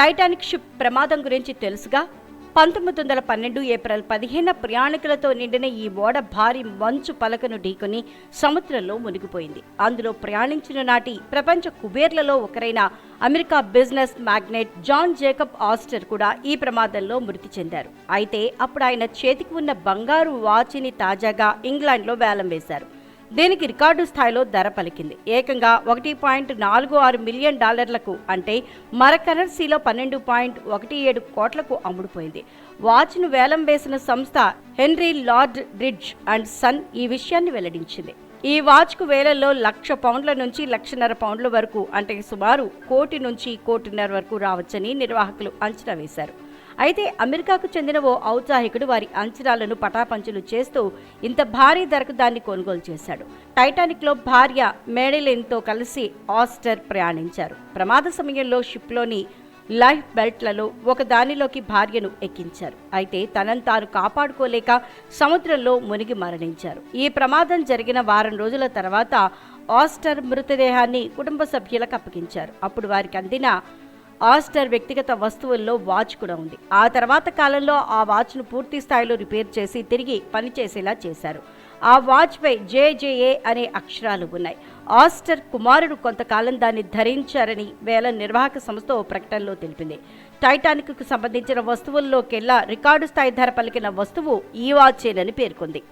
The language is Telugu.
టైటానిక్ షిప్ ప్రమాదం గురించి తెలుసుగా పంతొమ్మిది వందల పన్నెండు ఏప్రిల్ పదిహేన ప్రయాణికులతో నిండిన ఈ ఓడ భారీ మంచు పలకను ఢీకొని సముద్రంలో మునిగిపోయింది. అందులో ప్రయాణించిన నాటి ప్రపంచ కుబేర్లలో ఒకరైన America business magnate John Jacob Astor కూడా ఈ ప్రమాదంలో మృతి చెందారు. అయితే అప్పుడు ఆయన చేతికి ఉన్న బంగారు వాచిని తాజాగా ఇంగ్లాండ్లో వేలం వేశారు. దీనికి రికార్డు స్థాయిలో ధర పలికింది. ఏకంగా ఒకటి పాయింట్ నాలుగు ఆరు మిలియన్ డాలర్లకు అంటే మర కరెన్సీలో పన్నెండు పాయింట్ ఒకటి ఏడు కోట్లకు అమ్ముడుపోయింది. వాచ్ను వేలం వేసిన సంస్థ Henry lord ridge and Son ఈ విషయాన్ని వెల్లడించింది. ఈ వాచ్కు వేలల్లో లక్ష పౌండ్ల నుంచి లక్షన్నర పౌండ్ల వరకు అంటే సుమారు కోటి నుంచి కోటిన్నర వరకు రావచ్చని నిర్వాహకులు అంచనా వేశారు. అయితే అమెరికాకు చెందిన ఓ ఔత్సాహికుడు వారి అంచనాలను పటాపంచులు చేస్తూ ఇంత భారీ ధరకు దాన్ని కొనుగోలు చేశాడు. టైటానిక్లో భార్య మేడెలిన్తో కలిసి ఆస్టర్ ప్రయాణించారు. ప్రమాద సమయంలో షిప్లోని లైఫ్ బెల్ట్లలో ఒక దానిలోకి భార్యను ఎక్కించారు. అయితే తనను తాను కాపాడుకోలేక సముద్రంలో మునిగి మరణించారు. ఈ ప్రమాదం జరిగిన వారం రోజుల తర్వాత ఆస్టర్ మృతదేహాన్ని కుటుంబ సభ్యులకు అప్పగించారు. అప్పుడు వారికి అందిన ఆస్టర్ వ్యక్తిగత వస్తువుల్లో వాచ్ కూడా ఉంది. ఆ తర్వాత కాలంలో ఆ వాచ్ను పూర్తి స్థాయిలో రిపేర్ చేసి తిరిగి పనిచేసేలా చేశారు. ఆ వాచ్పై జేజేఏ అనే అక్షరాలు ఉన్నాయి. ఆస్టర్ కుమారుడు కొంతకాలం దాన్ని ధరించారని వేల నిర్వాహక సంస్థ ఓ ప్రకటనలో తెలిపింది. టైటానిక్కు సంబంధించిన వస్తువుల్లోకెల్లా రికార్డు స్థాయి ధర పలికిన వస్తువు ఈ వాచేనని పేర్కొంది.